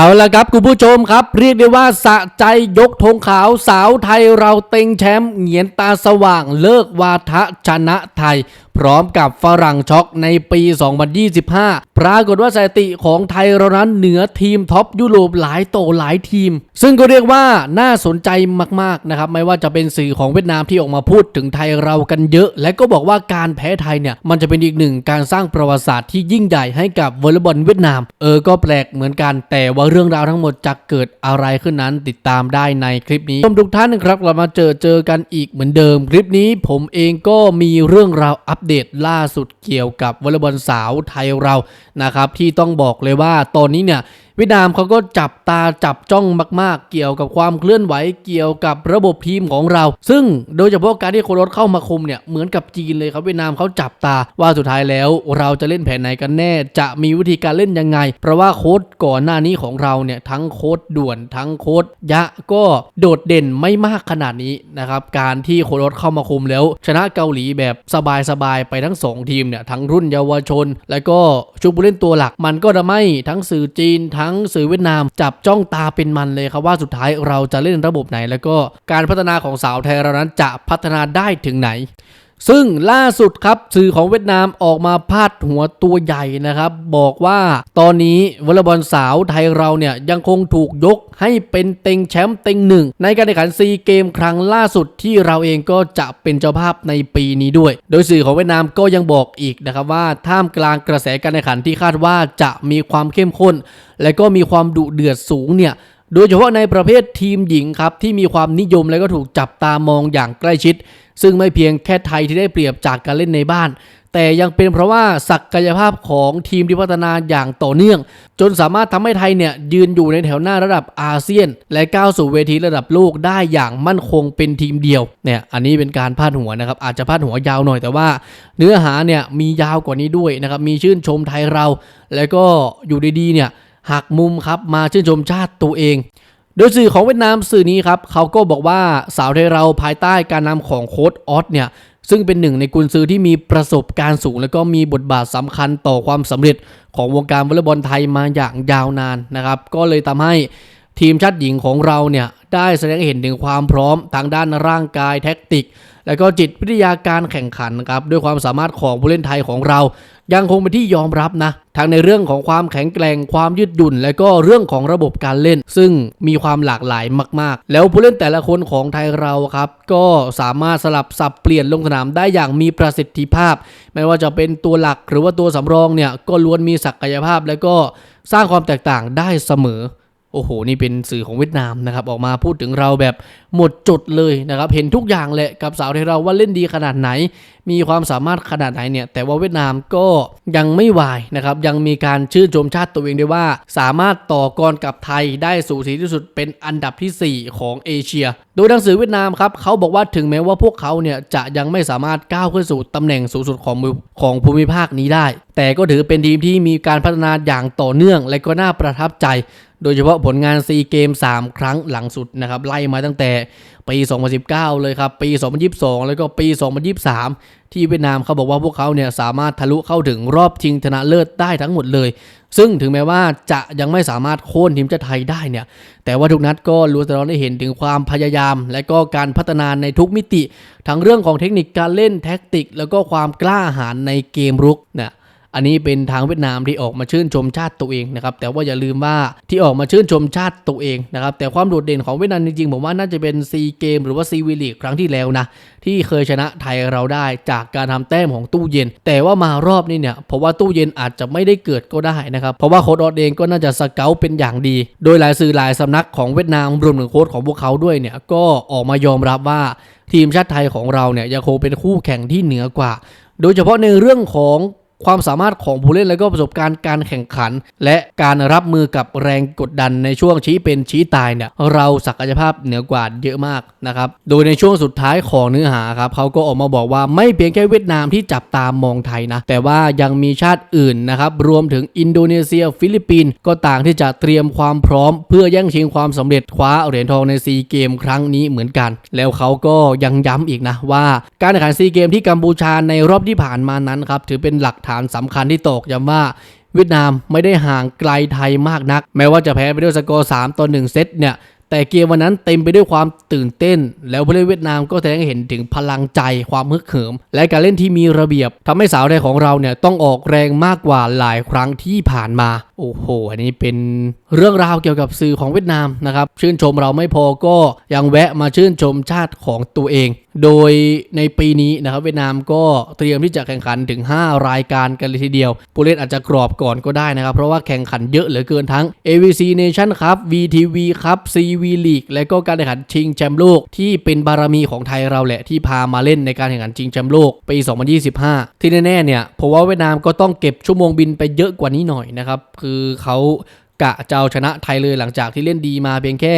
เอาละครับคุณผู้ชมครับ เรียกได้ว่าสะใจยกธงขาวสาวไทยเราเต็งแชมป์เหงียนตาสว่างเลิกวาทะชนะไทย พร้อมกับฝรั่งช็อกในปี 2025 ปรากฏว่าสถิติของไทยเรานั้นเหนือทีมท็อปยุโรปหลายโตหลายทีม ซึ่งก็เรียกว่าน่าสนใจมากๆนะครับไม่ว่าจะเป็นสื่อของเวียดนามที่ออกมาพูดถึงไทยเรากันเยอะ และก็บอกว่าการแพ้ไทยเนี่ยมันจะเป็นอีกหนึ่งการสร้างประวัติศาสตร์ที่ยิ่งใหญ่ให้กับวอลเลย์บอลเวียดนาม เออก็แปลกเหมือนกัน แต่ว่าเรื่องราวทั้งหมดจะเกิดอะไรขึ้นนั้นติดตามได้ในคลิปนี้ชมทุกท่านนะครับเรามาเจอเจอกันอีกเหมือนเดิม คลิปนี้ผมเองก็มีเรื่องราวอัปเดตล่าสุดเกี่ยวกับวอลเลย์บอลสาวไทยเรานะครับที่ต้องบอกเลยว่าตอนนี้เนี่ย เวียดนามเขาก็จับตาจับจ้องมาก ๆ เกี่ยวกับความเคลื่อนไหวเกี่ยวกับระบบทีมของเรา ซึ่งโดยเฉพาะการที่โคโรสเข้ามาคุมเนี่ยเหมือนกับจีนเลยครับเวียดนามเขาจับตาว่าสุดท้ายแล้ว เราจะเล่นแผนไหนกันแน่ จะมีวิธีการเล่นยังไง เพราะว่าโค้ดก่อนหน้านี้ของเราเนี่ยทั้งโค้ดด่วนทั้งโค้ดยะก็โดดเด่นไม่มากขนาดนี้นะครับการที่โคโรสเข้ามาคุมแล้ว ชนะเกาหลีแบบสบายๆไปทั้งสองทีมเนี่ยทั้งรุ่นเยาวชน แล้วก็ชุดผู้เล่นตัวหลักมันก็ทำให้ทั้งสื่อจีนทั้งสื่อเวียดนามจับจ้องตาเป็นมันเลยครับว่าสุดท้ายเราจะเล่นระบบไหน แล้วก็การพัฒนาของสาวไทยเรานั้นจะพัฒนาได้ถึงไหน ซึ่งล่าสุดครับสื่อของเวียดนามออกมาพาดหัวตัวใหญ่นะครับ บอกว่าตอนนี้วอลเลย์บอลสาวไทยเราเนี่ยยังคงถูกยกให้เป็นเต็งแชมป์เต็งหนึ่งในการแข่งขันซีเกมครั้งล่าสุดที่เราเองก็จะเป็นเจ้าภาพในปีนี้ด้วย โดยสื่อของเวียดนามก็ยังบอกอีกนะครับว่าท่ามกลางกระแสการแข่งขันที่คาดว่าจะมีความเข้มข้น และก็มีความดุเดือดสูงเนี่ย โดยเฉพาะในประเภททีมหญิงครับที่มีความนิยมและก็ถูกจับตามองอย่างใกล้ชิด ซึ่งไม่เพียงแค่ไทยที่ได้เปรียบจากการเล่นในบ้าน แต่ยังเป็นเพราะว่าศักยภาพของทีมที่พัฒนาอย่างต่อเนื่อง จนสามารถทำให้ไทยเนี่ยยืนอยู่ในแถวหน้าระดับอาเซียน และก้าวสู่เวทีระดับโลกได้อย่างมั่นคงเป็นทีมเดียวเนี่ยอันนี้เป็นการพาดหัวนะครับอาจจะพาดหัวยาวหน่อยแต่ว่า เนื้อหาเนี่ยมียาวกว่านี้ด้วยนะครับมีชื่นชมไทยเรา แล้วก็อยู่ดีๆเนี่ย หักมุมครับมาชื่นชมชาติตัวเอง โดยสื่อของเวียดนามสื่อนี้ครับเขาก็บอกว่าสาวไทยเราภายใต้การนำของโค้ดออสเนี่ยซึ่งเป็นหนึ่งในกุนซือที่มีประสบการณ์สูง และก็มีบทบาทสำคัญต่อความสำเร็จของวงการวอลเลย์บอลไทยมาอย่างยาวนานนะครับ ก็เลยทำให้ ทีมชาติหญิงของเราเนี่ยได้แสดงเห็นถึงความพร้อมทางด้านร่างกายแท็กติก และก็จิตวิทยาการแข่งขันครับด้วยความสามารถของผู้เล่นไทยของเรา ยังคงเป็นที่ยอมรับนะทั้งในเรื่องของความแข็งแกร่งความยืดหยุ่น และก็เรื่องของระบบการเล่น ซึ่งมีความหลากหลายมาก ๆ แล้วผู้เล่นแต่ละคนของไทยเราครับก็สามารถสลับสับเปลี่ยนลงสนามได้อย่างมีประสิทธิภาพ ไม่ว่าจะเป็นตัวหลักหรือว่าตัวสำรองเนี่ยก็ล้วนมีศักยภาพ และก็สร้างความแตกต่างได้เสมอ โอ้โห นี่เป็นสื่อของเวียดนามนะครับ ออกมาพูดถึงเราแบบหมดจุดเลยนะครับ เห็นทุกอย่างแหละกับสาวไทยเราว่าเล่นดีขนาดไหน มีความสามารถขนาดไหนเนี่ย แต่ว่าเวียดนามก็ยังไม่วายนะครับ ยังมีการชื่นชมชาติตัวเองด้วยว่า สามารถต่อกรกับไทยได้สูสีที่สุดเป็นอันดับทีสี่4 ของเอเชีย โดยหนังสือเวียดนามครับเขาบอกว่าถึงแม้ว่าพวกเขาเนี่ยจะยังไม่สามารถก้าวขึ้นสู่ตำแหน่งสูงสุดของของภูมิภาคนี้ได้ แต่ก็ถือเป็นทีมที่มีการพัฒนาอย่างต่อเนื่องและก็น่าประทับใจ โดยเฉพาะผลงานซีเกม 3 ครั้งหลังสุดนะครับไล่มาตั้งแต่ปี 2019 เลยครับ ปี 2022 แล้วก็ปี 2023 ที่เวียดนามเขาบอกว่าพวกเขาเนี่ยสามารถทะลุเข้าถึงรอบชิงชนะเลิศได้ทั้งหมดเลย ซึ่งถึงแม้ว่าจะยังไม่สามารถโค่นทีมชาติไทยได้เนี่ย แต่ว่าทุกนัดก็ล้วนแสดงให้เห็นถึงความพยายาม และก็การพัฒนาในทุกมิติ ทั้งเรื่องของเทคนิคการเล่นแท็กติก แล้วก็ความกล้าหาญในเกมรุกเนี่ย อันนี้เป็นทางเวียดนามที่ออกมาชื่นชมชาติตัวเองนะครับแต่ว่าอย่าลืมว่าที่ออกมาชื่นชมชาติตัวเองนะครับแต่ความโดดเด่นของเวียดนามจริงๆผมว่าน่าจะเป็นซีเกมหรือว่าซีวีลีกครั้งที่แล้วนะที่เคยชนะไทยเราได้จากการทำแต้มของตู้เย็น แต่ว่ามารอบนี้เนี่ยเพราะว่าตู้เย็นอาจจะไม่ได้เกิดก็ได้นะครับเพราะว่าโค้ดออสเองก็น่าจะสเกลเป็นอย่างดี โดยหลายสื่อหลายสำนักของเวียดนามรวมถึงโค้ดของพวกเขาด้วยเนี่ยก็ออกมายอมรับว่าทีมชาติไทยของเราเนี่ยยังคงเป็นคู่แข่งที่เหนือกว่า โดยเฉพาะในเรื่องของ ความสามารถของผู้เล่นและก็ประสบการณ์การแข่งขัน และการรับมือกับแรงกดดันในช่วงชี้เป็นชี้ตายเนี่ยเราศักยภาพเหนือกว่าเยอะมากนะครับโดยในช่วงสุดท้ายของเนื้อหาครับเขาก็ออกมาบอกว่าไม่เพียงแค่เวียดนามที่จับตามมองไทยนะแต่ว่ายังมีชาติอื่นนะครับรวมถึงอินโดนีเซีย ฟิลิปปินส์ก็ต่างที่จะเตรียมความพร้อม เพื่อแย่งชิงความสำเร็จคว้าเหรียญทองในซีเกมครั้งนี้เหมือนกัน แล้วเขาก็ยังย้ำอีกนะว่า การแข่งขันซีเกมที่กัมพูชาในรอบที่ผ่านมานั้นครับถือเป็นหลักฐานสำคัญที่ตอกย้ำว่าเวียดนามไม่ได้ห่างไกลไทยมากนัก แม้ว่าจะแพ้ไปด้วยสกอร์3ต่อ1เซตเนี่ยแต่เกมวันนั้นเต็มไปด้วยความตื่นเต้น แล้วผู้เล่นเวียดนามก็แสดงให้เห็นถึงพลังใจความฮึกเหิม และการเล่นที่มีระเบียบทำให้สาวไทยของเราเนี่ยต้องออกแรงมากกว่าหลายครั้งที่ผ่านมา โอ้โห อันนี้เป็นเรื่องราวเกี่ยวกับสื่อของเวียดนามนะครับ ชื่นชมเราไม่พอก็ยังแวะมาชื่นชมชาติของตัวเอง โดยในปีนี้นะครับเวียดนามก็เตรียมที่จะแข่งขันถึง 5 รายการกันเลยทีเดียว ผู้เล่นอาจจะกรอบก่อนก็ได้นะครับ เพราะว่าแข่งขันเยอะเหลือเกินทั้ง AVC Nation ครับ VTV ครับ CV League และก็การแข่งขันชิงแชมป์โลกที่เป็นบารมีของไทยเราแหละที่พามาเล่นในการแข่งขันชิงแชมป์โลกปี 2025 ที่แน่ๆเนี่ยผมว่าเวียดนามก็ต้องเก็บชั่วโมงบินไปเยอะกว่านี้หน่อยนะครับคือเขากะจะเอาชนะไทยเลยหลังจากที่เล่นดีมาเพียงแค่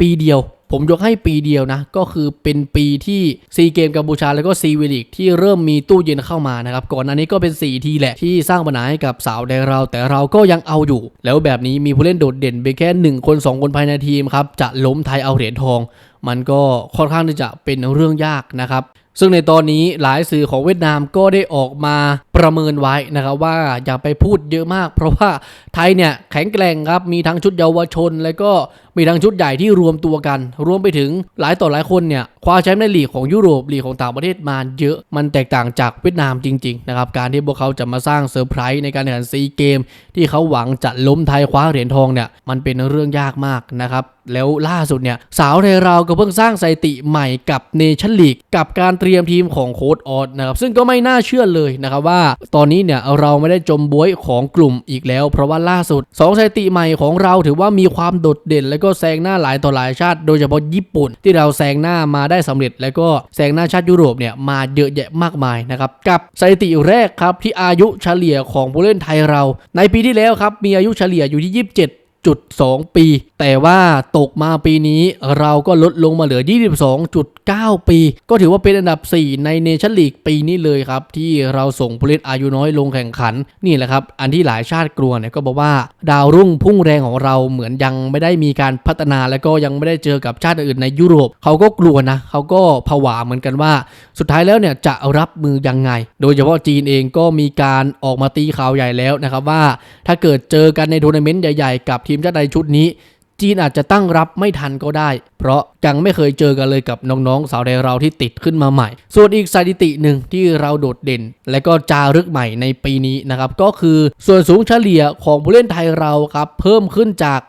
ปีเดียว ผมยกให้ปีเดียวนะ ก็คือเป็นปีที่ซีเกมกัมพูชาแล้วก็ซีวิลิกที่เริ่มมีตู้เย็นเข้ามานะครับ ก่อนอันนี้ก็เป็น 4 ทีแหละที่สร้างปัญหาให้กับสาวแดงเรา แต่เราก็ยังเอาอยู่ แล้วแบบนี้มีผู้เล่นโดดเด่นเพียงแค่ 1 คน 2 คนภายในทีมครับจะล้มไทยเอาเหรียญทอง มันก็ค่อนข้างที่จะเป็นเรื่องยากนะครับ ซึ่งในตอนนี้หลายสื่อของเวียดนามก็ได้ออกมาประเมินไว้นะครับว่าอย่าไปพูดเยอะมาก เพราะว่าไทยเนี่ยแข็งแกร่งครับ มีทั้งชุดเยาวชน และก็มีทั้งชุดใหญ่ที่รวมตัวกัน รวมไปถึงหลายต่อหลายคนเนี่ยคว้าแชมป์ในลีกของยุโรปลีกของต่างประเทศมาเยอะ มันแตกต่างจากเวียดนามจริงๆนะครับการที่พวกเขาจะมาสร้างเซอร์ไพรส์ในการแข่งขันซีเกม ที่เขาหวังจะล้มไทยคว้าเหรียญทองเนี่ยมันเป็นเรื่องยากมากนะครับแล้วล่าสุดเนี่ยสาวไทยเราก็เพิ่งสร้างสถิติใหม่กับเนชั่นลีกกับการเตรียมทีมของโค้ดออสนะครับซึ่งก็ไม่น่าเชื่อเลยนะครับว่า ตอนนี้เนี่ยเราไม่ได้จมบวยของกลุ่มอีกแล้ว เพราะว่าล่าสุดสองสถิติใหม่ของเราถือว่ามีความโดดเด่น และก็แซงหน้าหลายต่อหลายชาติ โดยเฉพาะญี่ปุ่นที่เราแซงหน้ามาได้สำเร็จ แล้วก็แซงหน้าชาติยุโรปเนี่ยมาเยอะแยะมากมายนะครับกับสถิติแรกครับที่อายุเฉลี่ยของผู้เล่นไทยเรา ในปีที่แล้วครับมีอายุเฉลี่ยอยู่ที่ 27 2 ปี แต่ว่าตกมาปีนี้เราก็ลดลงมาเหลือ 22.9 ปี ก็ถือว่าเป็นอันดับ 4 ในเนชั่นลีกปีนี้เลยครับ ที่เราส่งผู้เล่นอายุน้อยลงแข่งขันนี่แหละครับ อันที่หลายชาติกลัวเนี่ยก็บอกว่า ดาวรุ่งพุ่งแรงของเราเหมือนยังไม่ได้มีการพัฒนาและก็ยังไม่ได้เจอกับชาติอื่นในยุโรป เขาก็กลัวนะเขาก็ผวาเหมือนกันว่า สุดท้ายแล้วเนี่ยจะรับมือยังไง โดยเฉพาะจีนเองก็มีการออกมาตีข่าวใหญ่แล้วนะครับว่า ถ้าเกิดเจอกันในทัวร์นาเมนต์ใหญ่ ๆ กับทีมชาติไทยชุดนี้ จีนอาจจะตั้งรับไม่ทันก็ได้ เพราะยังไม่เคยเจอกันเลยกับน้องๆสาวไทยเราที่ติดขึ้นมาใหม่ ส่วนอีกสถิติหนึ่งที่เราโดดเด่น และก็จารึกใหม่ในปีนี้นะครับก็คือส่วนสูงเฉลี่ยของผู้เล่นไทยเราครับเพิ่มขึ้นจาก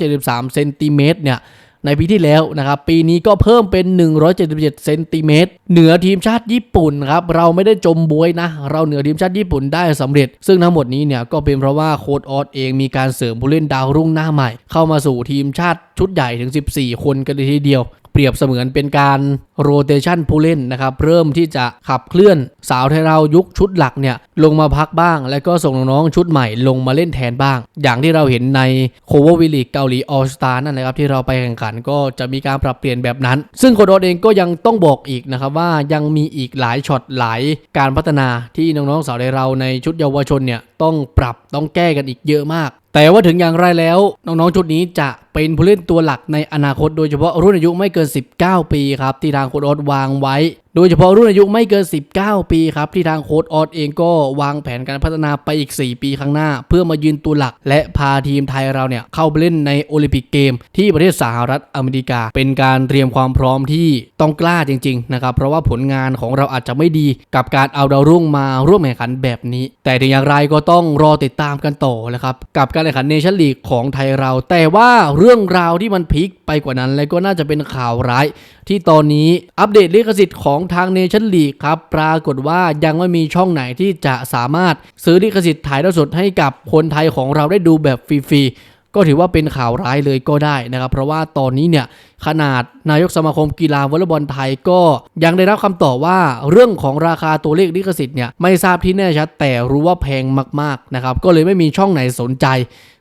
173เซนติเมตรเนี่ย ในปีที่แล้วนะครับ ปีนี้ก็เพิ่มเป็น 177เซนติเมตรเหนือทีมชาติญี่ปุ่นครับ เราไม่ได้จมบวยนะ เราเหนือทีมชาติญี่ปุ่นได้สำเร็จ ซึ่งทั้งหมดนี้เนี่ยก็เป็นเพราะว่าโค้ดออสเองมีการเสริมผู้เล่นดาวรุ่งหน้าใหม่ เข้ามาสู่ทีมชาติชุดใหญ่ถึง 14 คนกันเลยทีเดียว เปรียบเสมือนเป็นการโรเตชันผู้เล่นนะครับ เริ่มที่จะขับเคลื่อนสาวไทยเรายุคชุดหลักเนี่ยลงมาพักบ้าง แล้วก็ส่งน้องๆชุดใหม่ลงมาเล่นแทนบ้าง อย่างที่เราเห็นในโคเวอร์วิลิกเกาหลีออสตานั่นนะครับที่เราไปแข่งขันก็จะมีการปรับเปลี่ยนแบบนั้น ซึ่งโคดอเองก็ยังต้องบอกอีกนะครับว่ายังมีอีกหลายช็อตหลายการพัฒนาที่น้องๆสาวไทยเราในชุดเยาวชนเนี่ยต้องปรับต้องแก้กันอีกเยอะมาก แต่ว่าถึงอย่างไรแล้ว น้องๆชุดนี้จะเป็นผู้เล่นตัวหลักในอนาคตโดยเฉพาะรุ่นอายุไม่เกิน 19 ปีครับ ที่ทางโค้ดออสวางไว้ โดยเฉพาะรุ่นอายุไม่เกิน 19 ปีครับ ที่ทางโค้ดออสเองก็วางแผนการพัฒนาไปอีก 4 ปีข้างหน้า เพื่อมายืนตัวหลัก และพาทีมไทยเราเนี่ย เข้าไปเล่นในโอลิมปิกเกม ที่ประเทศสหรัฐอเมริกา เป็นการเตรียมความพร้อมที่ต้องกล้าจริง ๆ นะครับ เพราะว่าผลงานของเราอาจจะไม่ดีกับการเอาดาวรุ่งมาร่วมแข่งขันแบบนี้ แต่ถึงอย่างไรก็ต้องรอติดตามกันต่อนะครับกับการแข่งขันเนชั่นลีกของไทยเรา แต่ว่าเรื่องราวที่มันพีคไปกว่านั้น และก็น่าจะเป็นข่าวร้าย ที่ตอนนี้อัปเดตลิขสิทธิ์ของทางเนชั่นลีกครับ ปรากฏว่ายังไม่มีช่องไหนที่จะสามารถซื้อลิขสิทธิ์ถ่ายทอดสดให้กับคนไทยของเราได้ดูแบบฟรีๆ ก็ถือว่าเป็นข่าวร้ายเลยก็ได้นะครับ เพราะว่าตอนนี้เนี่ยขนาดนายกสมาคมกีฬาวอลเลย์บอลไทยก็ยังได้รับคำตอบว่าเรื่องของราคาตัวเลขลิขสิทธิ์เนี่ยไม่ทราบที่แน่ชัดแต่รู้ว่าแพงมากๆนะครับก็เลยไม่มีช่องไหนสนใจ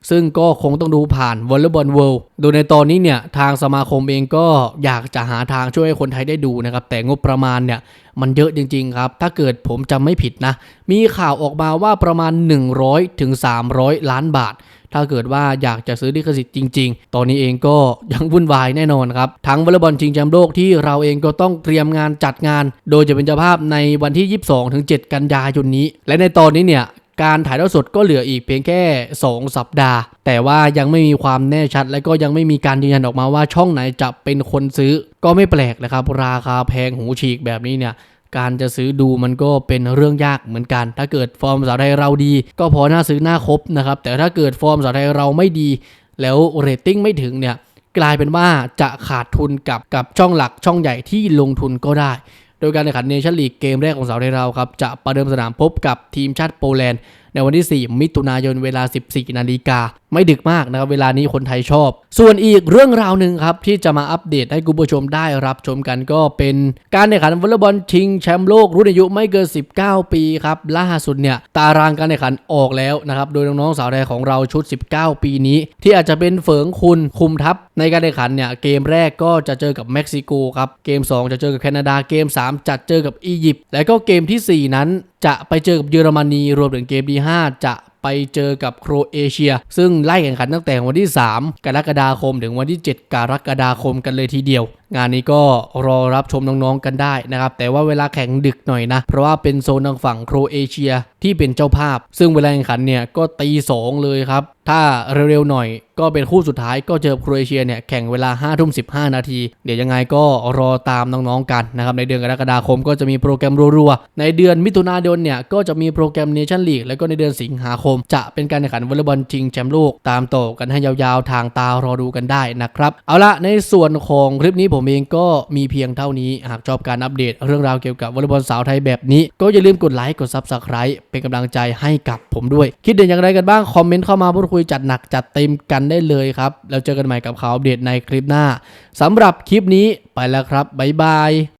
ซึ่งก็คงต้องดูผ่านวอลเลย์บอลเวิลด์โดยในตอนนี้เนี่ยทางสมาคมเองก็อยากจะหาทางช่วยให้คนไทยได้ดูนะครับแต่งบประมาณเนี่ยมันเยอะจริง ๆ ครับ ถ้าเกิดผมจำไม่ผิดนะ มีข่าวออกมาว่าประมาณ 100ถึง300 ล้านบาท ถ้าเกิดว่าอยากจะซื้อลิขสิทธิ์จริง ๆ ตอนนี้เองก็ยังวุ่นวายแน่นอนครับ ทั้งวอลเลย์บอลชิงแชมป์โลกที่เราเองก็ต้องเตรียมงานจัดงาน โดยจะเป็นเจ้าภาพในวันที่ 22ถึง7กันยายนนี้ และในตอนนี้เนี่ยการถ่ายทอดสดก็เหลืออีกเพียงแค่ 2 สัปดาห์ แต่ว่ายังไม่มีความแน่ชัด และก็ยังไม่มีการยืนยันออกมาว่าช่องไหนจะเป็นคนซื้อ ก็ไม่แปลกนะครับ ราคาแพงหูฉีกแบบนี้เนี่ย การจะซื้อดูมันก็เป็นเรื่องยากเหมือนกัน ถ้าเกิดฟอร์มสาวไทยเราดี ก็พอหน้าซื้อหน้าครบนะครับ แต่ถ้าเกิดฟอร์มสาวไทยเราไม่ดี แล้วเรตติ้งไม่ถึงเนี่ยกลายเป็นว่าจะขาดทุนกับกับช่องหลักช่องใหญ่ที่ลงทุนก็ได้ โดยการแข่งขันเนชั่นลีกเกมแรกของสาวไทยเราครับจะประเดิมสนามพบกับทีมชาติโปแลนด์ ในวันที่ 4 มิถุนายนเวลา 14 นาฬิกา ไม่ดึกมากนะครับ เวลานี้คนไทยชอบ ส่วนอีกเรื่องราวหนึ่งครับ ที่จะมาอัปเดตให้คุณผู้ชมได้รับชมกันก็เป็นการแข่งขันวอลเลย์บอลชิงแชมป์โลกรุ่นอายุไม่เกิน 19 ปีครับล่าสุดเนี่ยตารางการแข่งขันออกแล้วนะครับโดยน้องๆสาวไทยของเราชุด 19 ปีนี้ ที่อาจจะเป็นเฟิงคุณคุมทัพในการแข่งขันเนี่ยเกมแรกก็จะเจอกับเม็กซิโกครับเกม 2 จะเจอกับแคนาดาเกม 3จะเจอกับอียิปต์และก็เกมทีสี่4 นั้นจะไปเจอกับเยอรมนีรวมถึงเกมที่5จะไปเจอกับโครเอเชีย ซึ่งไล่แข่งขันตั้งแต่วันที่ 3 กรกฎาคมถึงวันที่ 7 กรกฎาคมกันเลยทีเดียวงานนี้ก็รอรับชมน้องๆกันได้นะครับ แต่ว่าเวลาแข่งดึกหน่อยนะ เพราะว่าเป็นโซนทางฝั่งโครเอเชียที่เป็นเจ้าภาพ ซึ่งเวลาแข่งขันเนี่ยก็ตีสองเลยครับ ถ้าเร็วๆหน่อยก็เป็นคู่สุดท้ายก็เจอโครเอเชียเนี่ยแข่งเวลา5้าทุ่มสินาที เดี๋ยวยังไงก็รอตามน้องๆกันนะครับ ในเดือนกรกฎาคมก็จะมีโปรแกรมรัวๆ ในเดือนมิถุนายนเนี่ยก็จะมีโปรแกรมเนชั่นลีกแล้วก็ในเดือนสิงหาคม จะเป็นการแข่งขันวอลเลย์บอลชิงแชมป์โลกตามต่อกันให้ยาวๆทางตารอดูกันได้นะครับ เอาละในส่วนของคลิปนี้ผมผมเองก็มีเพียงเท่านี้หากชอบการอัปเดต เรื่องราวเกี่ยวกับวอลเลย์บอลสาวไทยแบบนี้ ก็อย่าลืมกดไลค์กด Subscribe เป็นกำลังใจให้กับผมด้วย คิดเห็นอย่างไรกันบ้าง คอมเมนต์เข้ามาพูดคุยจัดหนักจัดเต็มกันได้เลยครับ แล้วเจอกันใหม่กับข่าวอัปเดตในคลิปหน้าสำหรับคลิปนี้ไปแล้วครับบ๊ายบาย